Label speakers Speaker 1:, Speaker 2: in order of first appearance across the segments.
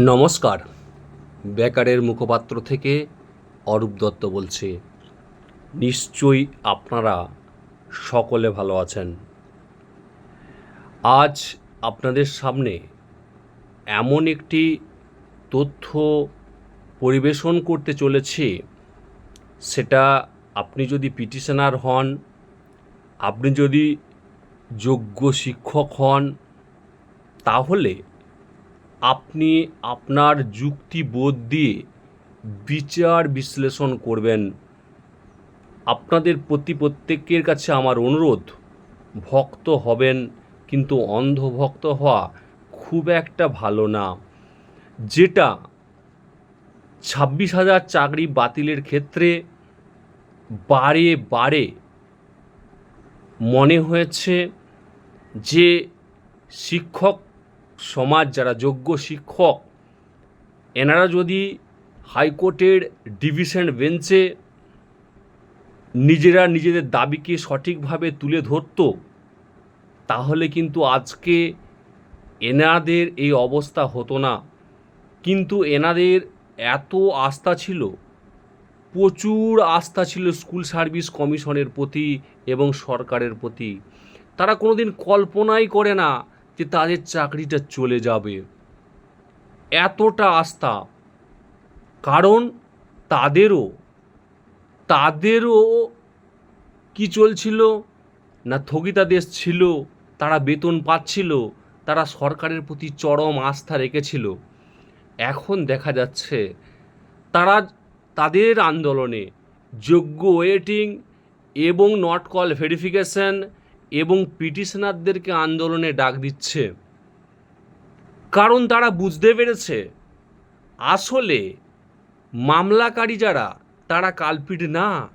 Speaker 1: নমস্কার। বেকারের মুখপাত্র থেকে অরূপ দত্ত বলছি। নিশ্চয়ই আপনারা সকলে ভালো আছেন। আজ আপনাদের সামনে এমন একটি তথ্য পরিবেশন করতে চলেছি, সেটা আপনি যদি পিটিশনার হন, আপনি যদি যোগ্য শিক্ষক হন, তাহলে আপনি আপনার যুক্তিবোধ দিয়ে বিচার বিশ্লেষণ করবেন। আপনাদের প্রতি প্রত্যেকের কাছে আমার অনুরোধ, ভক্ত হবেন কিন্তু অন্ধভক্ত হওয়া খুব একটা ভালো না। যেটা ছাব্বিশ হাজার চাকরি বাতিলের ক্ষেত্রে বারে বারে মনে হয়েছে যে শিক্ষক সমাজ যারা যোগ্য শিক্ষক, এনারা যদি হাইকোর্টের ডিভিশন বেঞ্চে নিজেরা নিজেদের দাবিকে সঠিকভাবে তুলে ধরতো, তাহলে কিন্তু আজকে এনাদের এই অবস্থা হতো না। কিন্তু এনাদের এত আস্থা ছিল, প্রচুর আস্থা ছিল স্কুল সার্ভিস কমিশনের প্রতি এবং সরকারের প্রতি। তারা কোনোদিন কল্পনাই করে না যে তাদের চাকরিটা চলে যাবে। এতটা আস্থা। কারণ তাদেরও তাদেরও কি চলছিল? না স্থগিতাদেশ ছিল, তারা বেতন পাচ্ছিল, তারা সরকারের প্রতি চরম আস্থা রেখেছিল। এখন দেখা যাচ্ছে, তারা তাদের আন্দোলনে যোগ্য ওয়েটিং এবং নট কল ভেরিফিকেশন এবং পিটিশনারদেরকে আন্দোলনে ডাক দিচ্ছে। কারণ তারা বুঝতে পেরেছে, আসলে মামলাকারী যারা, তারা কালপিট না।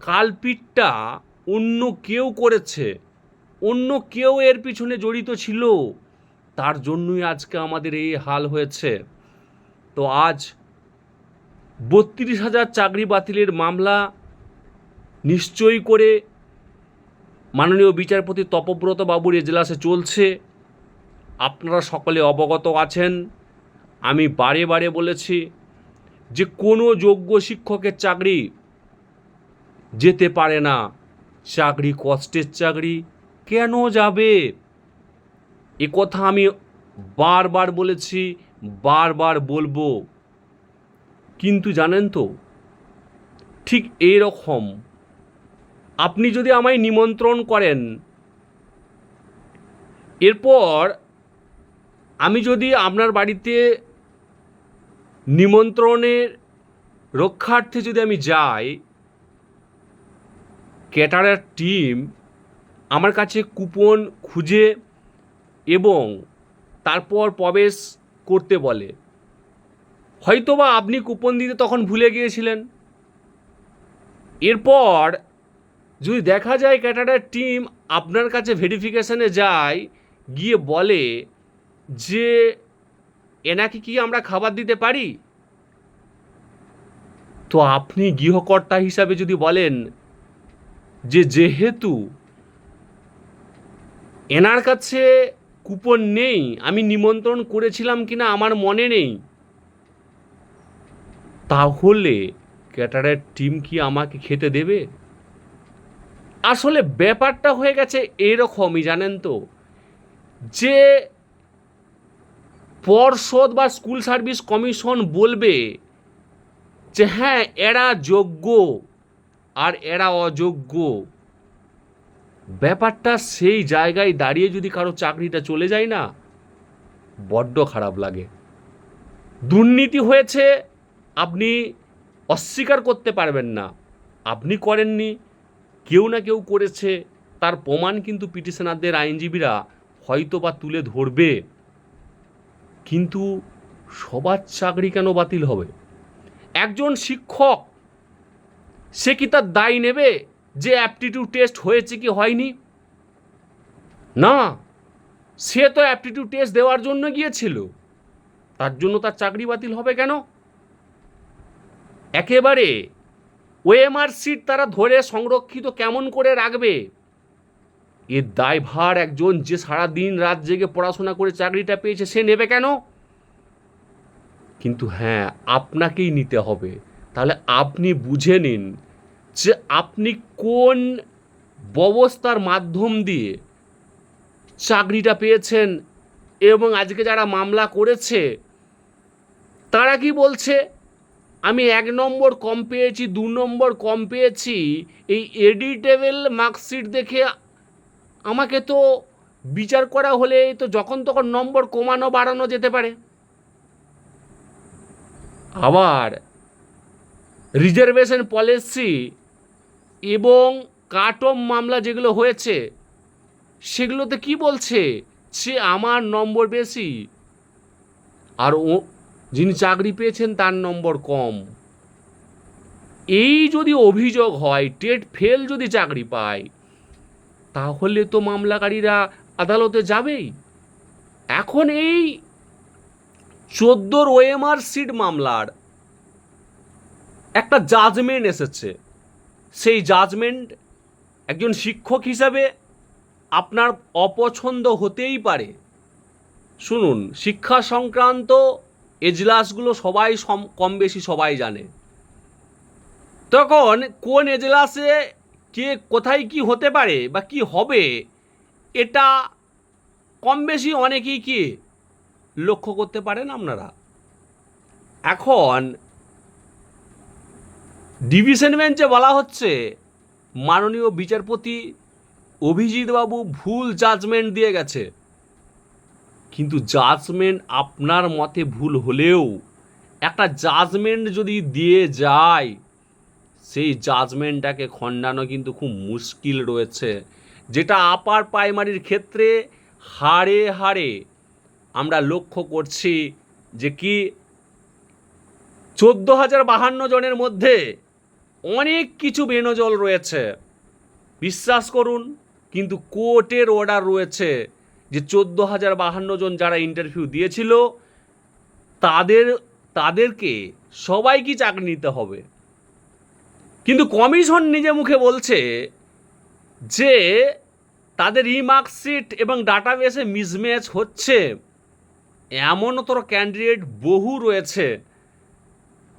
Speaker 1: কালপিটটা অন্য কেউ করেছে, অন্য কেউ এর পিছনে জড়িত ছিল। তার জন্যই আজকে আমাদের এই হাল হয়েছে। তো আজ বত্রিশ হাজার চাকরি বাতিলের মামলা নিশ্চয়ই করে মাননীয় বিচারপতি তপব্রত বাবুর এজলাসে চলছে। আপনারা সকলে অবগত আছেন। আমি বারে বারে বলেছি যে কোনো যোগ্য শিক্ষকের চাকরি যেতে পারে না। চাকরি কষ্টের চাকরি। কেন যাবে? এ কথা আমি বারবার বলেছি, বারবার বলব। কিন্তু জানেন তো, ঠিক এরকম আপনি যদি আমায় নিমন্ত্রণ করেন, এরপর আমি যদি আপনার বাড়িতে নিমন্ত্রণের রক্ষার্থে যদি আমি যাই, ক্যাটারার টিম আমার কাছে কুপন খুঁজে এবং তারপর প্রবেশ করতে বলে। হয়তোবা আপনি কুপন দিতে তখন ভুলে গিয়েছিলেন। এরপর যদি দেখা যায় ক্যাটারার টিম আপনার কাছে ভেরিফিকেশানে যায়, গিয়ে বলে যে এনাকে কি আমরা খাবার দিতে পারি? তো আপনি গৃহকর্তা হিসাবে যদি বলেন যে যেহেতু এনার কাছে কুপন নেই, আমি নিমন্ত্রণ করেছিলাম কিনা আমার মনে নেই, তাহলে ক্যাটারের টিম কি আমাকে খেতে দেবে? আসলে ব্যাপারটা হয়ে গেছে এরকমই, জানেন তো। যে পর্ষদ বা স্কুল সার্ভিস কমিশন বলবে যে হ্যাঁ এরা যোগ্য আর এরা অযোগ্য। ব্যাপারটা সেই জায়গায় দাঁড়িয়ে যদি কারও চাকরিটা চলে যায় না, বড্ড খারাপ লাগে। দুর্নীতি হয়েছে, আপনি অস্বীকার করতে পারবেন না। আপনি করেননি কেউ না কেউ করেছে, তার প্রমাণ কিন্তু পিটিশনারদের আইনজীবীরা হয়তো বা তুলে ধরবে। কিন্তু সবার চাকরি কেন বাতিল হবে? একজন শিক্ষক, সে কি তার দায় নেবে যে অ্যাপটিটিউড টেস্ট হয়েছে কি হয়নি? না, সে তো অ্যাপটিটিউড টেস্ট দেওয়ার জন্য গিয়েছিল। তার জন্য তার চাকরি বাতিল হবে কেন? একেবারে ওএমআর সিট তারা ধরে সংরক্ষিত কেমন করে রাখবে? এর দায়ভার একজন যে সারা দিন রাত জেগে পড়াশোনা করে চাকরিটা পেয়েছে, সে নেবে কেন? কিন্তু হ্যাঁ আপনাকেই নিতে হবে। তাহলে আপনি বুঝে নিন যে আপনি কোন ব্যবস্থার মাধ্যম দিয়ে চাকরিটা পেয়েছেন এবং আজকে যারা মামলা করেছে, তারা কি বলছে? আমি এক নম্বর কম পেয়েছি, দু নম্বর কম পেয়েছি। এই এডিটেবল মার্কশিট দেখে আমাকে তো বিচার করা হলে তো যখন তখন নম্বর কমানো বাড়ানো যেতে পারে। আবার রিজার্ভেশন পলিসি এবং কাট অফ মামলা যেগুলো হয়েছে, সেগুলোতে কি বলছে? সে আমার নম্বর বেশি। আর ও যিনি চাকরি পেয়েছেন তার নম্বর কম। এই যদি অভিযোগ হয়, টেট ফেল যদি চাকরি পায়, তাহলে তো মামলাকারীরা আদালতে যাবেই। এখন এই চোদ্দোর ওএমআর সিট মামলার একটা জাজমেন্ট এসেছে। সেই জাজমেন্ট একজন শিক্ষক হিসাবে আপনার অপছন্দ হতেই পারে। শুনুন, শিক্ষা সংক্রান্ত এজলাসগুলো সবাই কম বেশি সবাই জানে। তখন কোন এজলাসে কে কোথায় কি হতে পারে বা কি হবে, এটা কম বেশি অনেকেই কি লক্ষ্য করতে পারেন আপনারা? এখন ডিভিশন বেঞ্চে বলা হচ্ছে, মাননীয় বিচারপতি অভিজিৎ বাবু ভুল জাজমেন্ট দিয়ে গেছে। কিন্তু জাজমেন্ট আপনার মতে ভুল হলেও, একটা জাজমেন্ট যদি দিয়ে যায়, সেই জাজমেন্টটাকে খণ্ডানো কিন্তু খুব মুশকিল রয়েছে। যেটা আপার প্রাইমারির ক্ষেত্রে হাড়ে হাড়ে আমরা লক্ষ্য করছি যে কি, চোদ্দ হাজার বাহান্ন জনের মধ্যে অনেক কিছু বেনজল রয়েছে। বিশ্বাস করুন, কিন্তু কোর্টের অর্ডার রয়েছে। যে চোদ্দ হাজার বাহান্ন জন যারা ইন্টারভিউ দিয়েছিল, তাদের, তাদেরকে সবাইকে চাকরি নিতে হবে। কিন্তু কমিশন নিজে মুখে বলছে যে, তাদের ই মার্কশিট এবং ডাটাবেসে মিসম্যাচ হচ্ছে। এমনতর ক্যান্ডিডেট বহু রয়েছে।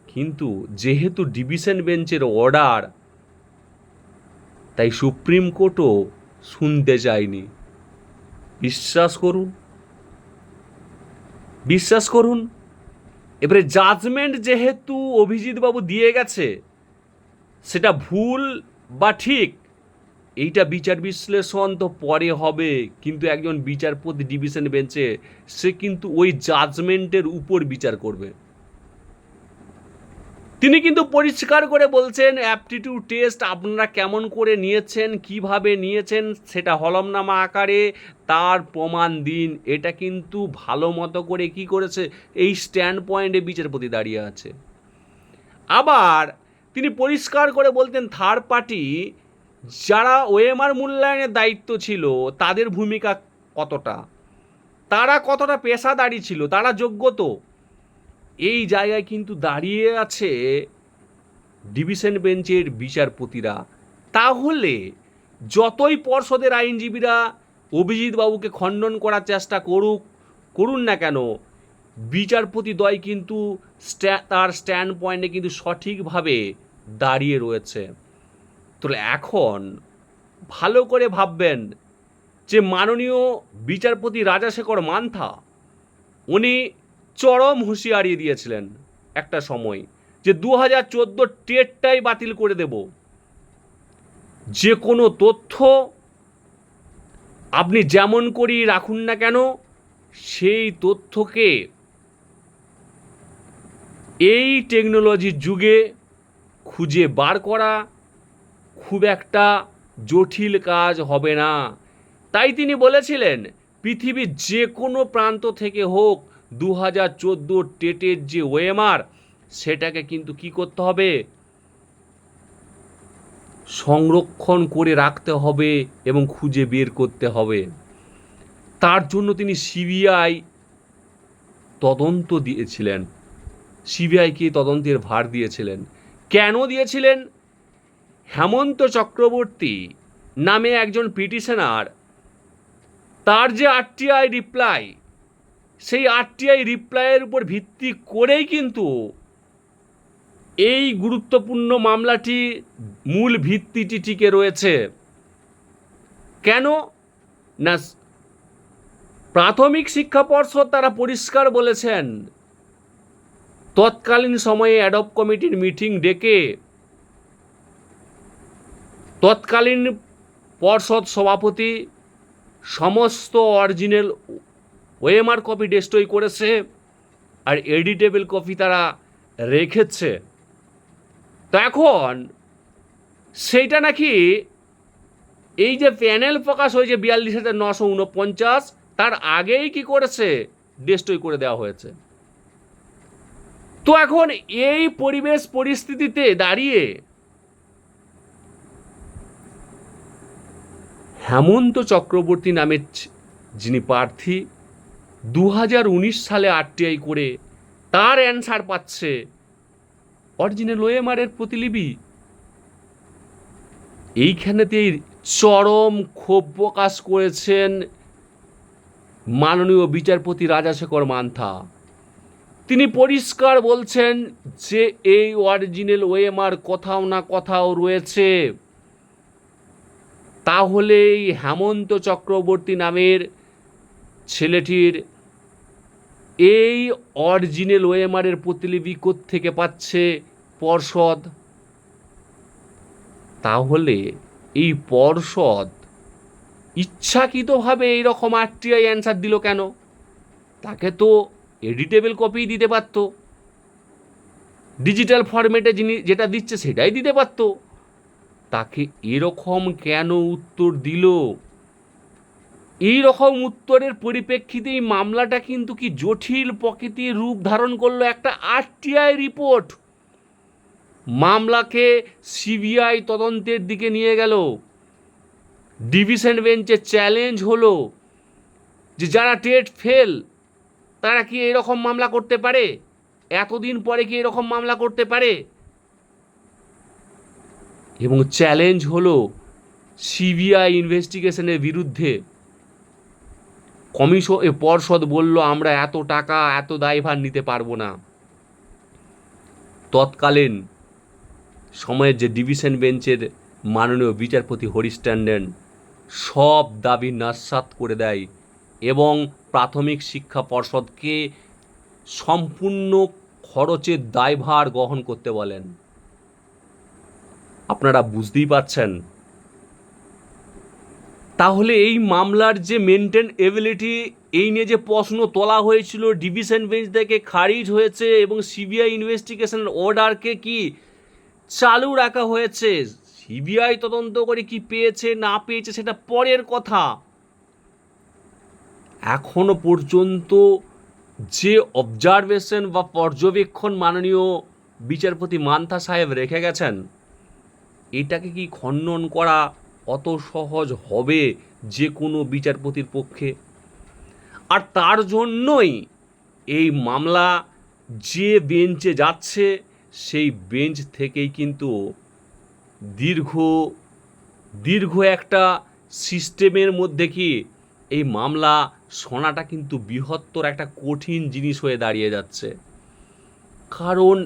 Speaker 1: কিন্তু যেহেতু ডিভিশন বেঞ্চের অর্ডার তাই সুপ্রিম কোর্টও শুনতে চায়নি বিশ্বাস করুন। বিশ্বাস করুন। এবারে জাজমেন্ট যেহেতু অভিজিৎবাবু দিয়ে গেছে, সেটা ভুল বা ঠিক? এইটা বিচার বিশ্লেষণ তো পরে হবে, কিন্তু একজন বিচারপতি ডিভিশন বেঞ্চে সে কিন্তু ওই জাজমেন্টের উপর বিচার করবে। তিনি কিন্তু পরিষ্কার করে বলছেন অ্যাপটিটিউড টেস্ট আপনারা কেমন করে নিয়েছেন, কীভাবে নিয়েছেন সেটা হলমনামা আকারে, তার প্রমাণ দিন। এটা কিন্তু ভালো মতো করে কি করেছে, এই স্ট্যান্ড পয়েন্টে বিচারপতি দাঁড়িয়ে আছে। আবার তিনি পরিষ্কার করে বলতেন থার্ড পার্টি যারা ওএমআর মূল্যায়নের দায়িত্ব ছিল, তাদের ভূমিকা কতটা? তারা কতটা পেশাদারি ছিল? তারা যোগ্য তো? এই জায়গায় কিন্তু দাঁড়িয়ে আছে ডিভিশন বেঞ্চের বিচারপতিরা। তাহলে যতই পর্ষদের আইনজীবীরা অভিজিৎ বাবুকে খণ্ডন করার চেষ্টা করুক, করুন না কেন, বিচারপতি দ্বয় কিন্তু তার স্ট্যান্ড পয়েন্টে কিন্তু সঠিকভাবে দাঁড়িয়ে রয়েছে। তাহলে এখন ভালো করে ভাববেন যে মাননীয় বিচারপতি রাজাশেখর মান্থা, উনি চরম হুঁশিয়ারি দিয়েছিলেন একটা সময় যে দু হাজার চোদ্দ টেটটাই বাতিল করে দেব। যে কোনো তথ্য আপনি যেমন করি রাখুন না কেন, সেই তথ্যকে এই টেকনোলজির যুগে খুঁজে বার করা খুব একটা জটিল কাজ হবে না। তাই তিনি বলেছিলেন, পৃথিবীর যে কোনো প্রান্ত থেকে হোক দু হাজার চোদ্দোর টেটের যে ওএমআর, সেটাকে কিন্তু কি করতে হবে? সংরক্ষণ করে রাখতে হবে এবং খুঁজে বের করতে হবে। তার জন্য তিনি সিবিআই তদন্ত দিয়েছিলেন। সিবিআইকে তদন্তের ভার দিয়েছিলেন। কেন দিয়েছিলেন? হেমন্ত চক্রবর্তী নামে একজন পিটিশনার, তার যে আরটিআই রিপ্লাই সেই আরটিআই রিপ্লাইয়ের উপর ভিত্তি করেই কিন্তু এই গুরুত্বপূর্ণ মামলাটি মূল ভিত্তিটি টিকে রয়েছে। কেন? না, প্রাথমিক শিক্ষা পর্ষদ তারা পরিষ্কার বলেছেন, তৎকালীন সময়ে অ্যাডপ কমিটির মিটিং ডেকে তৎকালীন পর্ষদ সভাপতি সমস্ত অরিজিনাল ওএমআর কপি ডেস্ট্রয় করেছে আর এডিটেবল কপি তারা রেখেছে। তো এখন সেইটা নাকি এই যে প্যানেল প্রকাশ হয়েছে বিয়াল্লিশ হাজার নশো উনপঞ্চাশ, তার আগেই কি করেছে? ডেস্ট্রয় করে দেওয়া হয়েছে। তো এখন এই পরিবেশ পরিস্থিতিতে দাঁড়িয়ে হেমন্ত চক্রবর্তী নামের যিনি প্রার্থী দু হাজার উনিশ সালে আরটিআই করে তার অ্যান্সার পাচ্ছে অরিজিনাল ওএমআরের প্রতিলিপি। এইখানেতেই চরম ক্ষোভ প্রকাশ করেছেন মাননীয় বিচারপতি রাজাশেখর মান্থা। তিনি পরিষ্কার বলছেন যে এই অরিজিনাল ওএমআর কোথাও না কোথাও রয়েছে। তাহলে হেমন্ত চক্রবর্তী নামের ছেলেটির এই অরিজিনাল ওএমআরের প্রতিলিপি থেকে পাচ্ছে পর্ষদ? তাহলে এই পর্ষদ ইচ্ছাকৃতভাবে এইরকম আরটিআই অ্যান্সার দিল কেন? তাকে তো এডিটেবল কপি দিতে পারতো। ডিজিটাল ফরম্যাটে যিনি যেটা দিচ্ছে সেটাই দিতে পারতো। তাকে এরকম কেন উত্তর দিল? এই রকম উত্তরের পরিপ্রেক্ষিতে এই মামলাটা কিন্তু কি জটিল প্রকৃতির রূপ ধারণ করল একটা আরটিআই রিপোর্ট। মামলাকে সিবিআই তদন্তের দিকে নিয়ে গেল। ডিভিশন বেঞ্চে চ্যালেঞ্জ হলো যে যারা টেট ফেল, তারা কি এরকম মামলা করতে পারে? এতদিন পরে কি এরকম মামলা করতে পারে? এবং চ্যালেঞ্জ হলো সিবিআই ইনভেস্টিগেশনের বিরুদ্ধে। কমিশন পর্ষদ বলল, আমরা এত টাকা, এত দায়ভার নিতে পারব না। তৎকালীন সময়ের যে ডিভিশন বেঞ্চের মাননীয় বিচারপতি হরিশ ট্যান্ডন সব দাবি নাস্বাত করে দেয় এবং প্রাথমিক শিক্ষা পর্ষদকে সম্পূর্ণ খরচের দায়ভার গ্রহণ করতে বলেন। আপনারা বুঝতেই পারছেন তাহলে এই মামলার যে মেনটেন এবিলিটি এই নিয়ে যে প্রশ্ন তোলা হয়েছিল ডিভিশন বেঞ্চ থেকে খারিজ হয়েছে এবং সিবিআই ইনভেস্টিগেশন অর্ডারকে কি চালু রাখা হয়েছে সিবিআই তদন্ত করে কি পেয়েছে, না পেয়েছে, সেটা পরের কথা। এখনও পর্যন্ত যে অবজারভেশন বা পর্যবেক্ষণ মাননীয় বিচারপতি মান্থা সাহেব রেখে গেছেন, এটাকে কি খণ্ডন করা অত সহজ হবে যে কোনো বিচারপতির পক্ষে। আর তার জন্যই এই মামলা যে বেঞ্চে যাচ্ছে, সেই বেঞ্চ থেকেই কিন্তু দীর্ঘ দীর্ঘ একটা সিস্টেমের মধ্যে কি এই মামলা শোনাটা কিন্তু বৃহত্তর একটা কঠিন জিনিস হয়ে দাঁড়িয়ে যাচ্ছে। কারণ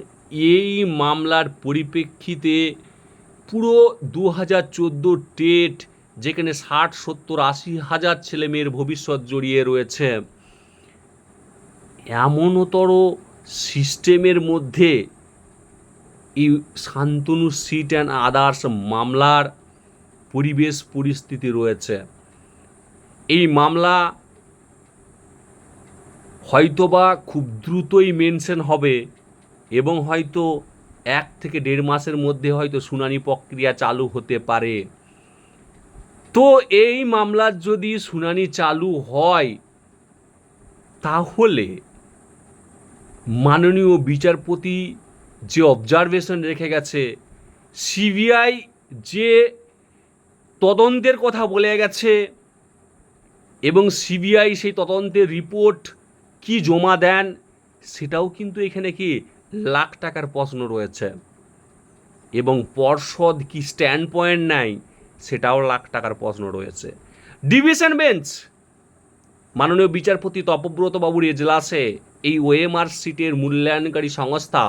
Speaker 1: এই মামলার পরিপ্রেক্ষিতে পুরো দু হাজার চোদ্দ টেট যেখানে ষাট, সত্তর, আশি হাজার ছেলে মেয়ের ভবিষ্যৎ জড়িয়ে রয়েছে। এমনতর সিস্টেমের মধ্যে এই শান্তনু সিট অ্যান্ড আদার্স মামলার পরিবেশ পরিস্থিতি রয়েছে। এই মামলা হয়তোবা খুব দ্রুতই মেনশন হবে এবং হয়তো এক থেকে দেড় মাসের মধ্যে হয়তো শুনানি প্রক্রিয়া চালু হতে পারে। তো এই মামলার যদি শুনানি চালু হয়, তাহলে মাননীয় বিচারপতি যে অবজারভেশন রেখে গেছে সিবিআই যে তদন্তের কথা বলে গেছে এবং সিবিআই সেই তদন্তের রিপোর্ট কি জমা দেন, সেটাও কিন্তু এখানে কি লাখ টাকার প্রশ্ন রয়েছে। এবং পর্ষদ কি স্ট্যান্ড পয়েন্ট নেয় সেটাও লাখ টাকার প্রশ্ন রয়েছে। ডিভিশন বেঞ্চ মাননীয় বিচারপতি তপব্রত বাবুর এজলাসে এই ওএমআর সিটের মূল্যায়নকারী সংস্থা,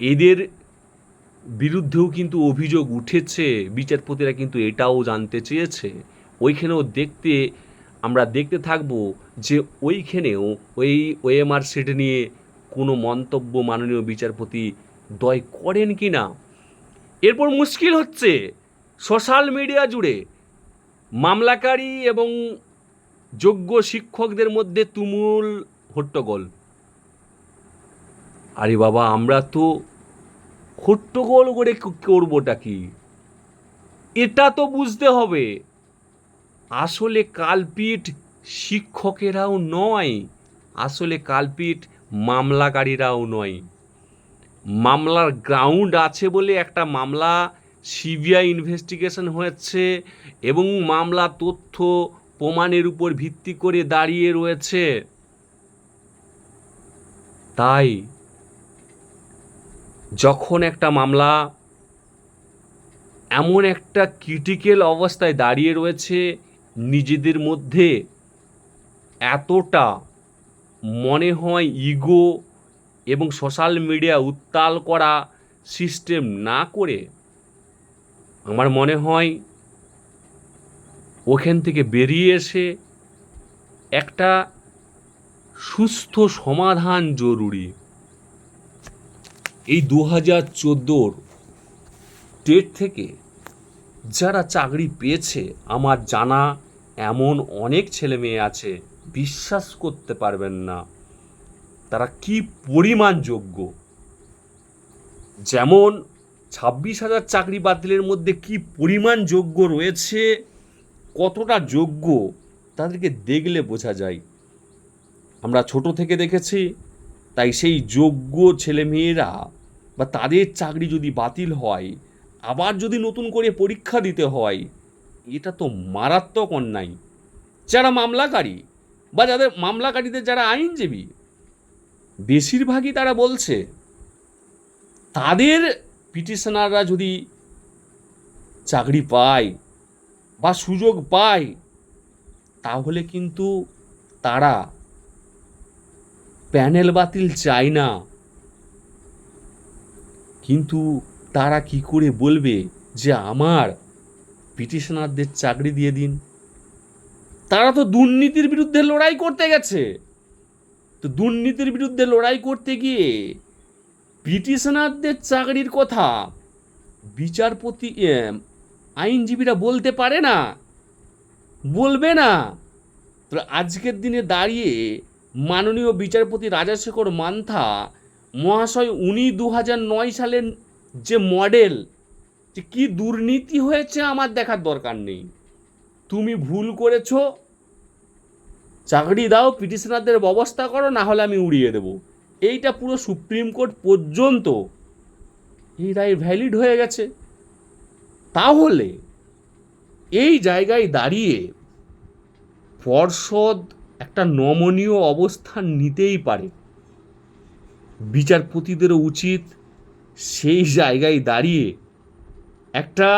Speaker 1: এদের বিরুদ্ধেও কিন্তু অভিযোগ উঠেছে, বিচারপতিরা কিন্তু এটাও জানতে চেয়েছে। ওইখানেও দেখতে, আমরা দেখতে থাকব যে ওইখানেও ওই ওএমআর সিট নিয়ে কোনো মন্তব্য মাননীয় বিচারপতি দয় করেন কি না? এরপর মুশকিল হচ্ছে, সোশ্যাল মিডিয়া জুড়ে মামলাকারী এবং যোগ্য শিক্ষকদের মধ্যে তুমুল হট্টগোল। আরে বাবা, আমরা তো হট্টগোল করে করবোটা কি? এটা তো বুঝতে হবে। আসলে কালপিট শিক্ষকেরাও নয়, আসলে কালপিট মামলাকারীরাও নয়। মামলার গ্রাউন্ড আছে বলে একটা মামলা সিবিআই ইনভেস্টিগেশন হয়েছে এবং মামলা তথ্য প্রমাণের উপর ভিত্তি করে দাঁড়িয়ে রয়েছে। তাই যখন একটা মামলা এমন একটা ক্রিটিক্যাল অবস্থায় দাঁড়িয়ে রয়েছে, নিজেদের মধ্যে এতটা মনে হয় ইগো এবং সোশ্যাল মিডিয়া উত্তাল করা সিস্টেম না করে আমার মনে হয় ওখান থেকে বেরিয়ে এসে একটা সুস্থ সমাধান জরুরি। এই দু হাজার চোদ্দোর টেট থেকে যারা চাকরি পেয়েছে, আমার জানা এমন অনেক ছেলে মেয়ে আছে বিশ্বাস করতে পারবেন না। তারা কি পরিমাণ যোগ্য? যেমন ছাব্বিশ হাজার চাকরি বাতিলের মধ্যে কি পরিমাণ যোগ্য রয়েছে, কতটা যোগ্য, তাদেরকে দেখলে বোঝা যায়। আমরা ছোট থেকে দেখেছি, তাই সেই যোগ্য ছেলেমেয়েরা বা তাদের চাকরি যদি বাতিল হয়, আবার যদি নতুন করে পরীক্ষা দিতে হয়, এটা তো মারাত্মক অন্যায়। যারা মামলাকারী বা যাদের মামলাকারীদের যারা আইনজীবী, বেশিরভাগই তারা বলছে, তাদের পিটিশনাররা যদি চাকরি পায় বা সুযোগ পায়, তাহলে কিন্তু তারা প্যানেল বাতিল চায় না। কিন্তু তারা কি করে বলবে যে আমার পিটিশনারদের চাকরি দিয়ে দিন? তারা তো দুর্নীতির বিরুদ্ধে লড়াই করতে গেছে। তো দুর্নীতির বিরুদ্ধে লড়াই করতে গিয়ে পিটিশনারদের চাকরির কথা বিচারপতি আইনজীবীরা বলতে পারে না, বলবে না। তো আজকের দিনে দাঁড়িয়ে মাননীয় বিচারপতি রাজাশেখর মান্থা মহাশয়, উনি দু নয় সালের যে মডেল, যে কী দুর্নীতি হয়েছে আমার দেখার দরকার নেই। তুমি ভুল করেছ, চাকরি দাও, পিটিশনারদের ব্যবস্থা করো না হলে আমি উড়িয়ে দেব। এইটা পুরো সুপ্রিম কোর্ট পর্যন্ত এই রায় ভ্যালিড হয়ে গেছে। তাহলে এই জায়গায় দাঁড়িয়ে পর্ষদ একটা নমনীয় অবস্থান নিতেই পারে। বিচারপতিদেরও উচিত সেই জায়গায় দাঁড়িয়ে একটা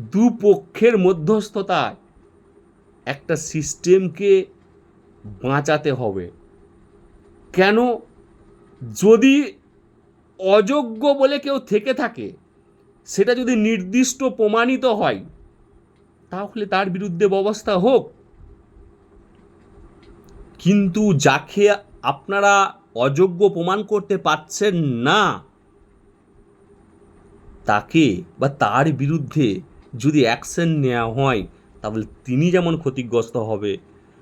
Speaker 1: দুপক্ষের মধ্যস্থতায় একটা সিস্টেমকে বাঁচাতে হবে। কেন? যদি অযোগ্য বলে কেউ থেকে থাকে, সেটা যদি নির্দিষ্ট প্রমাণিত হয়, তাহলে তার বিরুদ্ধে ব্যবস্থা হোক। কিন্তু যাকে আপনারা অযোগ্য প্রমাণ করতে পারছেন না, তাকে বা তার বিরুদ্ধে যদি অ্যাকশন নেওয়া হয়, তাহলে তিনি যেমন ক্ষতিগ্রস্ত হবে,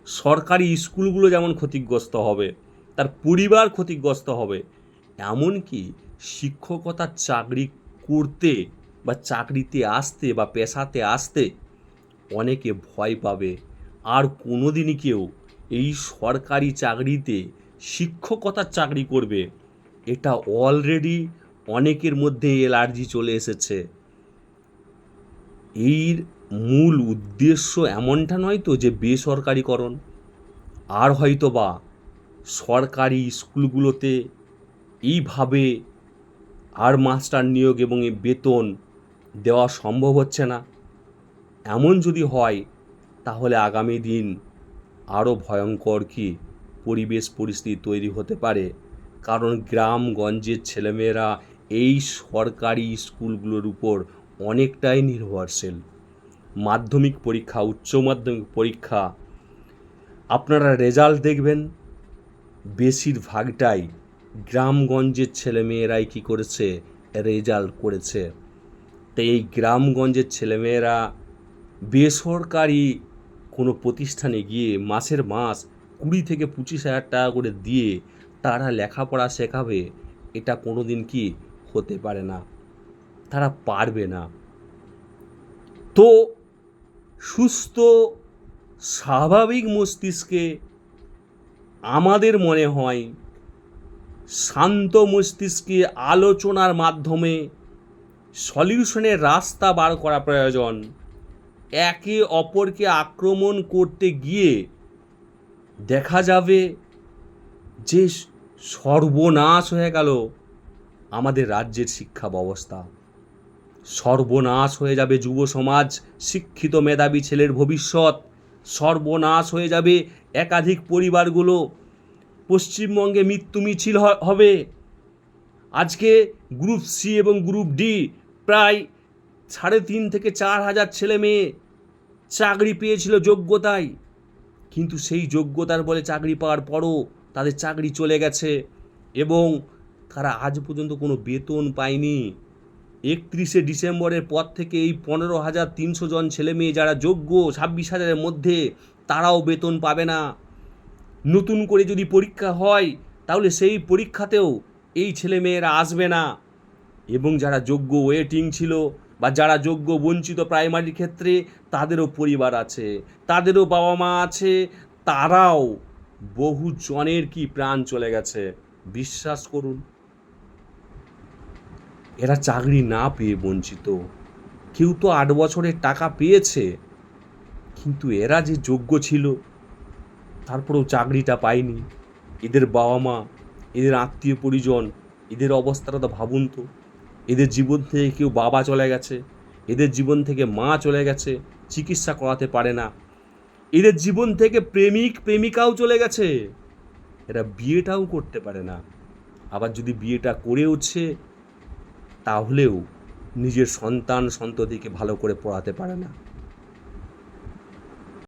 Speaker 1: সরকারি স্কুলগুলো যেমন ক্ষতিগ্রস্ত হবে, তার পরিবার ক্ষতিগ্রস্ত হবে, এমনকি শিক্ষকতার চাকরি করতে বা চাকরিতে আসতে বা পেশাতে আসতে অনেকে ভয় পাবে। আর কোনোদিনই কেউ এই সরকারি চাকরিতে শিক্ষকতার চাকরি করবে, এটা অলরেডি অনেকের মধ্যে এলার্জি চলে এসেছে। এর মূল উদ্দেশ্য এমনটা নয় তো যে বেসরকারিকরণ। আর হয়তো বা সরকারি স্কুলগুলোতে এইভাবে আর মাস্টার নিয়োগ এবং এ বেতন দেওয়া সম্ভব হচ্ছে না। এমন যদি হয়, তাহলে আগামী দিন আরও ভয়ঙ্কর কি পরিবেশ পরিস্থিতি তৈরি হতে পারে। কারণ গ্রামগঞ্জের ছেলেমেয়েরা এই সরকারি স্কুলগুলোর উপর অনেকটাই নির্ভরশীল। মাধ্যমিক পরীক্ষা, উচ্চ মাধ্যমিক পরীক্ষা, আপনারা রেজাল্ট দেখবেন। বেশিরভাগটাই গ্রামগঞ্জের ছেলেমেয়েরাই কী করেছে? রেজাল্ট করেছে। তো এই গ্রামগঞ্জের ছেলেমেয়েরা বেসরকারি কোনো প্রতিষ্ঠানে গিয়ে মাসের মাস কুড়ি থেকে পঁচিশ হাজার টাকা করে দিয়ে তারা লেখাপড়া শেখাবে, এটা কোনো দিন কি হতে পারে না। তারা পারবে না। তো সুস্থ, স্বাভাবিক মস্তিষ্কে আমাদের মনে হয় শান্ত মস্তিষ্কে আলোচনার মাধ্যমে সলিউশনের রাস্তা বার করা প্রয়োজন। একে অপরকে আক্রমণ করতে গিয়ে দেখা যাবে যে সর্বনাশ হয়ে গেল আমাদের রাজ্যের শিক্ষা ব্যবস্থা। সর্বনাশ হয়ে যাবে যুব সমাজ, শিক্ষিত মেধাবী ছেলের ভবিষ্যৎ। সর্বনাশ হয়ে যাবে একাধিক পরিবারগুলো। পশ্চিমবঙ্গে মৃত্যু মিছিল হবে। আজকে গ্রুপ সি এবং গ্রুপ ডি প্রায় সাড়ে তিন থেকে চার হাজার ছেলে মেয়ে চাকরি পেয়েছিল যোগ্যতায়। কিন্তু সেই যোগ্যতার বলে চাকরি পাওয়ার পরও তাদের চাকরি চলে গেছে এবং তারা আজ পর্যন্ত কোনো বেতন পায়নি। একত্রিশে ডিসেম্বরের পর থেকে এই পনেরো হাজার তিনশো জন ছেলে মেয়ে যারা যোগ্য ছাব্বিশ হাজারের মধ্যে, তারাও বেতন পাবে না। নতুন করে যদি পরীক্ষা হয়, তাহলে সেই পরীক্ষাতেও এই ছেলেমেয়েরা আসবে না। এবং যারা যোগ্য ওয়েটিং ছিল বা যারা যোগ্য বঞ্চিত প্রাইমারির ক্ষেত্রে, তাদেরও পরিবার আছে, তাদেরও বাবা মা আছে, তারাও বহু জনের কি প্রাণ চলে গেছে। বিশ্বাস করুন। এরা চাকরি না পেয়ে বঞ্চিত। কেউ তো আট বছরের টাকা পেয়েছে। কিন্তু এরা যে যোগ্য ছিল, তারপরেও চাকরিটা পায়নি। এদের বাবা মা এদের আত্মীয় পরিজন, এদের অবস্থাটা তো ভাবুন তো। এদের জীবন থেকে কেউ বাবা চলে গেছে, এদের জীবন থেকে মা চলে গেছে, চিকিৎসা করাতে পারে না। এদের জীবন থেকে প্রেমিক, প্রেমিকাও চলে গেছে। এরা বিয়েটাও করতে পারে না। আবার যদি বিয়েটা করে উঠছে তাহলেও নিজের সন্তান সন্ততিকে ভালো করে পড়াতে পারে না।